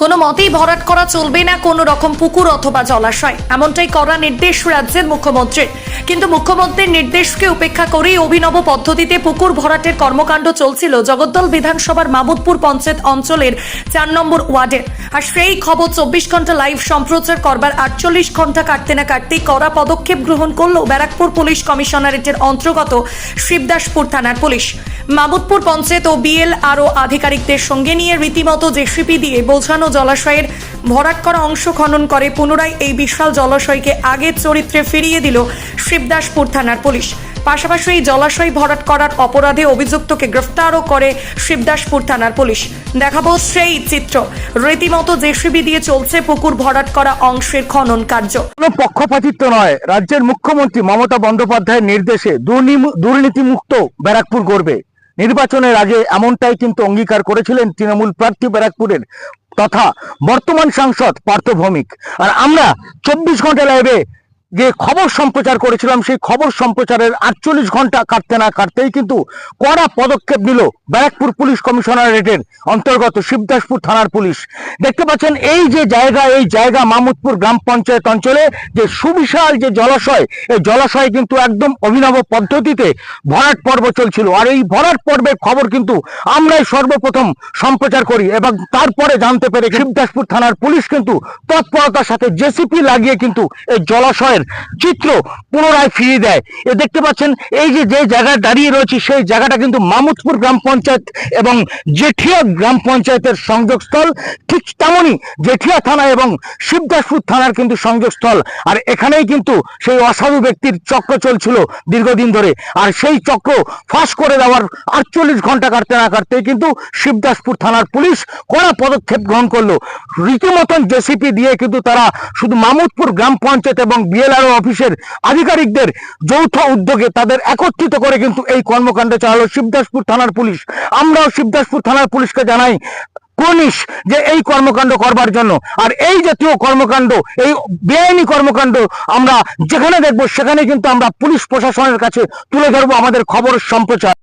কোনো মতেই ভরাট করা চলবে না কোনো রকম পুকুর অথবা জলাশয়। এমনটাই করা নির্দেশ রাজ্যের মুখ্যমন্ত্রীর। কিন্তু মুখ্যমন্ত্রীর নির্দেশকে উপেক্ষা করেই অভিনব পদ্ধতিতে পুকুর ভরাটের কর্মকাণ্ড চলছিল জগদ্দল বিধানসভার মামুদপুর পঞ্চায়েত অঞ্চলের চার নম্বর ওয়ার্ডের আর সেই খবর চব্বিশ ঘণ্টা লাইভ সম্প্রচার করবার আটচল্লিশ ঘণ্টা কাটতে না কাটতেই কড়া পদক্ষেপ গ্রহণ করল ব্যারাকপুর পুলিশ কমিশনারেটের অন্তর্গত শিবদাসপুর থানার পুলিশ। মামুদপুর পঞ্চায়েত ও বিএল আরও আধিকারিকদের সঙ্গে নিয়ে রীতিমতো জেসিপি দিয়ে বোঝানো জলাশয়ের ভরাট করা অংশ খনন করে। পুনরায় এই বিশাল জলাশয়কে আগের চরিত্রে ফিরিয়ে দিল শিবদাসপুর থানার পুলিশ। পাশাপাশি এই জলাশয় ভরাট করার অপরাধে অভিযুক্তকে গ্রেফতারও করে শিবদাসপুর থানার পুলিশ। দেখাবো সেই চিত্র। রীতিমতো জেসিবি দিয়ে চলছে পুকুর ভরাট করা অংশের খনন কার্য। কোনো পক্ষপাতিত্ব নয়। রাজ্যের মুখ্যমন্ত্রী মমতা বন্দ্যোপাধ্যায়ের নির্দেশে দুর্নীতিমুক্ত ব্যারাকপুর করবে নির্বাচনের আগে এমনটাই কিন্তু অঙ্গীকার করেছিলেন তৃণমূল প্রার্থী ব্যারাকপুরের তথা বর্তমান সাংসদ পার্থ ভৌমিক। আর আমরা চব্বিশ ঘণ্টা লাইভে যে খবর সম্প্রচার করেছিলাম, সেই খবর সম্প্রচারের আটচল্লিশ ঘণ্টা কাটতে না কাটতেই কিন্তু কড়া পদক্ষেপ নিল ব্যারাকপুর পুলিশ কমিশনারেটের অন্তর্গত শিবদাসপুর থানার পুলিশ। দেখতে পাচ্ছেন, এই যে জায়গা, এই জায়গা মামুদপুর গ্রাম পঞ্চায়েত অঞ্চলে যে সুবিশাল যে জলাশয়, এই জলাশয় কিন্তু একদম অভিনব পদ্ধতিতে ভরাট পর্ব চলছিল। আর এই ভরাট পর্বের খবর কিন্তু আমরাই সর্বপ্রথম সম্প্রচার করি এবং তারপরে জানতে পেরে শিবদাসপুর থানার পুলিশ কিন্তু তৎপরতার সাথে জেসিপি লাগিয়ে কিন্তু এই জলাশয়ের চিত্র পুনরায় ফিরিয়ে দেয়। এ দেখতে পাচ্ছেন, এই যে যে জায়গায় দাঁড়িয়ে রয়েছে, সেই জায়গাটা কিন্তু মামুদপুর গ্রাম পঞ্চায়েত এবং জেঠিয়া গ্রাম পঞ্চায়েতের সংযোগস্থল। ঠিক তেমনই জেঠিয়া থানা এবং শিবদাসপুর থানার কিন্তু সংযোগস্থল। আর এখানেই কিন্তু সেই অসাধু ব্যক্তির চক্র চলছিল দীর্ঘদিন ধরে। আর সেই চক্র ফাঁস করে দেওয়ার আটচল্লিশ ঘণ্টা কাটতে না কাটতেই কিন্তু শিবদাসপুর থানার পুলিশ কড়া পদক্ষেপ গ্রহণ করল। রীতিমতন জেসিপি দিয়ে কিন্তু তারা শুধু মামুদপুর গ্রাম পঞ্চায়েত এবং বিএলআরও অফিসের আধিকারিকদের যৌথ উদ্যোগে তাদের একত্রিত করে কিন্তু এই কর্মকাণ্ড চালালো শিবদাসপুর থানার পুলিশ। আমরাও শিবদাসপুর থানার পুলিশকে জানাই কনিস যে এই কর্মকাণ্ড করবার জন্য। আর এই জাতীয় কর্মকাণ্ড, এই বেআইনি কর্মকাণ্ড আমরা যেখানে দেখব সেখানে কিন্তু আমরা পুলিশ প্রশাসনের কাছে তুলে ধরবো আমাদের খবর সম্প্রচার।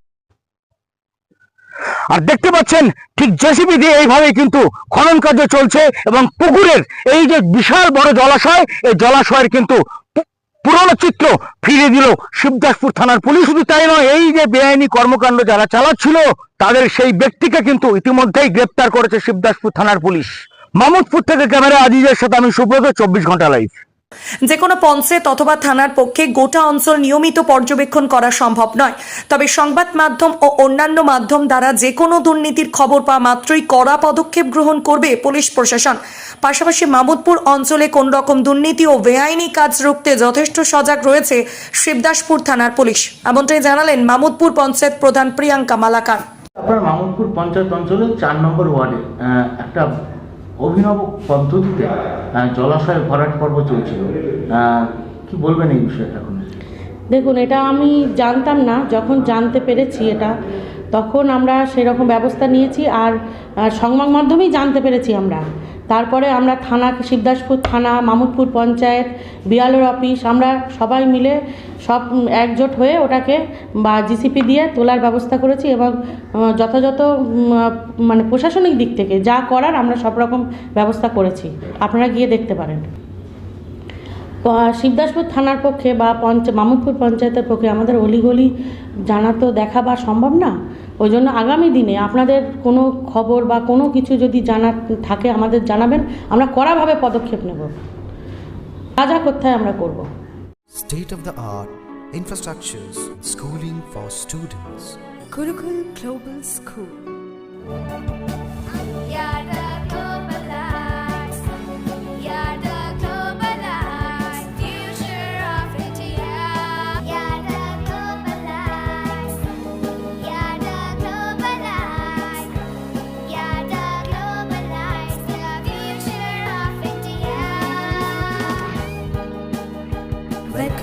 আর দেখতে পাচ্ছেন, ঠিক জেসিবি দিয়ে এইভাবে কিন্তু খনন কার্য চলছে এবং পুকুরের এই যে বিশাল বড় জলাশয়, এই জলাশয়ের কিন্তু পুরনো চিত্র ফিরিয়ে দিল শিবদাসপুর থানার পুলিশ। শুধু তাই নয়, এই যে বেআইনি কর্মকাণ্ড যারা চালাচ্ছিল, তাদের সেই ব্যক্তিকে কিন্তু ইতিমধ্যেই গ্রেপ্তার করেছে শিবদাসপুর থানার পুলিশ। মামুদপুর থেকে ক্যামেরা আজিজের সাথে আমি সুব্রত, চব্বিশ ঘণ্টা লাইভ যে কোনো পঞ্চায়েত অথবা থানার পক্ষে গোটা অঞ্চল নিয়মিত পর্যবেক্ষণ করা সম্ভব নয়। তবে সংবাদ মাধ্যম ও অন্যান্য মাধ্যম দ্বারা যে কোনো দুর্নীতির খবর পাওয়া মাত্রই কড়া পদক্ষেপ গ্রহণ করবে পুলিশ প্রশাসন। পাশাপাশি মামুদপুর অঞ্চলে কোন রকম দুর্নীতি ও বেআইনি কাজ রুখতে যথেষ্ট সজাগ রয়েছে শিবদাসপুর থানার পুলিশ। এমনটাই জানালেন মামুদপুর পঞ্চায়েত প্রধান প্রিয়াঙ্কা মালাকার। আপনার মামুদপুর পঞ্চায়েত অঞ্চলের চার নম্বর ওয়ার্ডে একটা অভিনব পদ্ধতিতে জলাশয় ভরাট পর্ব চলছিল। কি বলবেন এই বিষয়টা এখন? দেখুন, এটা আমি জানতাম না, যখন জানতে পেরেছি এটা, তখন আমরা সেরকম ব্যবস্থা নিয়েছি আর সংবাদ মাধ্যমেই জানতে পেরেছি আমরা। তারপরে আমরা থানা, শিবদাসপুর থানা, মামুদপুর পঞ্চায়েত, বিয়ালোর অফিস, আমরা সবাই মিলে সব একজোট হয়ে ওটাকে বা জিসিপি দিয়ে তোলার ব্যবস্থা করেছি এবং যথাযথ মানে প্রশাসনিক দিক থেকে যা করার আমরা সব রকম ব্যবস্থা করেছি। আপনারা গিয়ে দেখতে পারেন। শিবদাসপুর থানার পক্ষে বা পঞ্চ, মামুদপুর পঞ্চায়েতের পক্ষে আমাদের অলিগলি জানা তো দেখা বা সম্ভব না। ওই জন্য আগামী দিনে আপনাদের কোনো খবর বা কোনো কিছু যদি জানা থাকে আমাদের জানাবেন আমরা কড়াভাবে পদক্ষেপ নেব রাজা কোথায় আমরা করব state of the art infrastructures, schooling for students. Gurukul Global School.